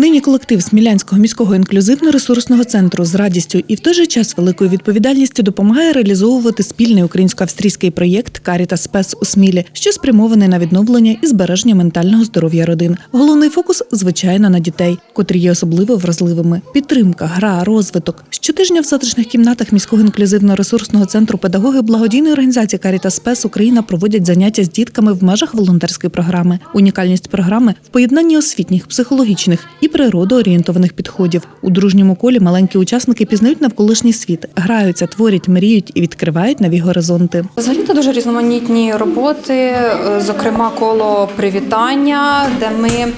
Нині колектив Смілянського міського інклюзивно-ресурсного центру з радістю і в той же час великою відповідальністю допомагає реалізовувати спільний українсько-австрійський проєкт Карітас Спес у Смілі, що спрямований на відновлення і збереження ментального здоров'я родин. Головний фокус, звичайно, на дітей, котрі є особливо вразливими. Підтримка, гра, розвиток. Щотижня в затишних кімнатах міського інклюзивно-ресурсного центру педагоги благодійної організації Карітас Спес Україна проводять заняття з дітками в межах волонтерської програми. Унікальність програми в поєднанні освітніх, психологічних і природоорієнтованих підходів. У дружньому колі маленькі учасники пізнають навколишній світ, граються, творять, мріють і відкривають нові горизонти. Взагалі-то дуже різноманітні роботи, е, зокрема коло привітання, де ми е,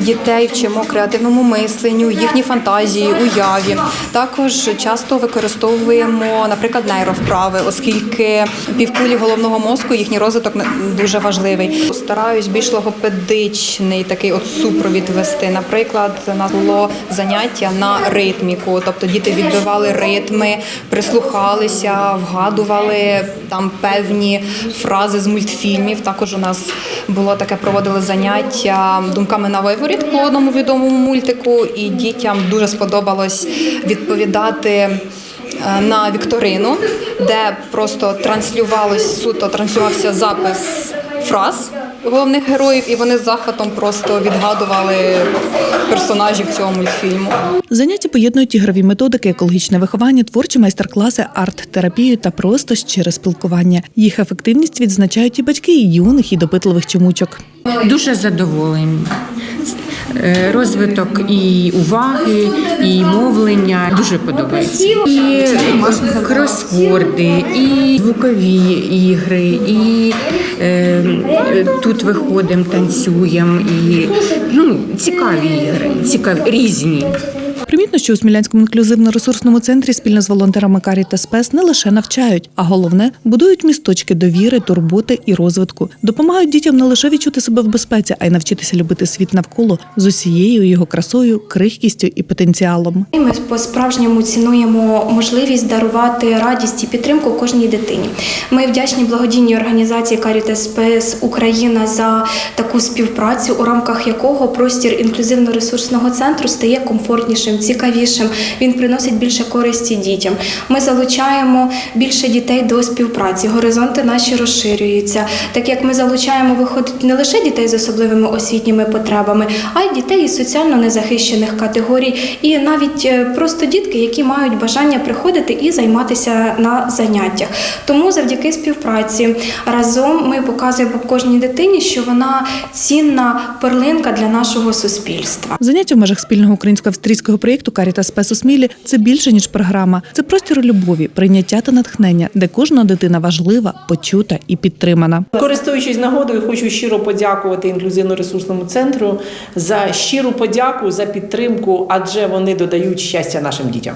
дітей вчимо креативному мисленню, їхній фантазії, уяві. Також часто використовуємо, наприклад, нейровправи, оскільки півкулі головного мозку їхній розвиток дуже важливий. Стараюсь більш логопедичний такий от супровід вести. Наприклад, у нас було заняття на ритміку, тобто діти відбивали ритми, прислухалися, вгадували там певні фрази з мультфільмів. Також у нас було таке проводили заняття думками на виворіт по одному відомому мультику, і дітям дуже сподобалось відповідати. е, На вікторину, де просто транслювалось суто транслювався запис фраз головних героїв, і вони з захватом просто відгадували персонажів цього мультфільму. Заняття поєднують ігрові методики, екологічне виховання, творчі майстер-класи, арт-терапію та просто щире спілкування. Їх ефективність відзначають і батьки, і юних, і допитливих чомучок. Дуже задоволені. Е, Розвиток і уваги, і мовлення дуже подобається. І кросворди, і звукові ігри, і тут виходимо, танцюємо, і ну, цікаві ігри, цікаві, різні. Примітно, що у Смілянському інклюзивно-ресурсному центрі спільно з волонтерами Карі та Спес не лише навчають, а головне будують місточки довіри, турботи і розвитку. Допомагають дітям не лише відчути себе в безпеці, а й навчитися любити світ навколо з усією його красою, крихкістю і потенціалом. Ми по-справжньому цінуємо можливість дарувати радість і підтримку кожній дитині. Ми вдячні благодійній організації Caritas СПС Україна за таку співпрацю, у рамках якого простір інклюзивно-ресурсного центру стає комфортнішим, цікавішим. Він приносить більше користі дітям. Ми залучаємо більше дітей до співпраці. Горизонти наші розширюються. Так як ми залучаємо виходить не лише дітей з особливими освітніми потребами, а й дітей із соціально незахищених категорій, і навіть е, просто дітки, які мають бажання приходити і займатися на заняттях. Тому завдяки співпраці разом ми показуємо кожній дитині, що вона цінна перлинка для нашого суспільства. Заняття в межах спільного українсько-австрійського проєкту Каріта Спес у Смілі це більше ніж програма. Це простір любові, прийняття та натхнення, де кожна дитина важлива, почута і підтримана. Користуючись нагодою, хочу щиро подякувати інклюзивно-ресурсному центру за щиру подяку за підтримку, адже вони додають щастя нашим дітям.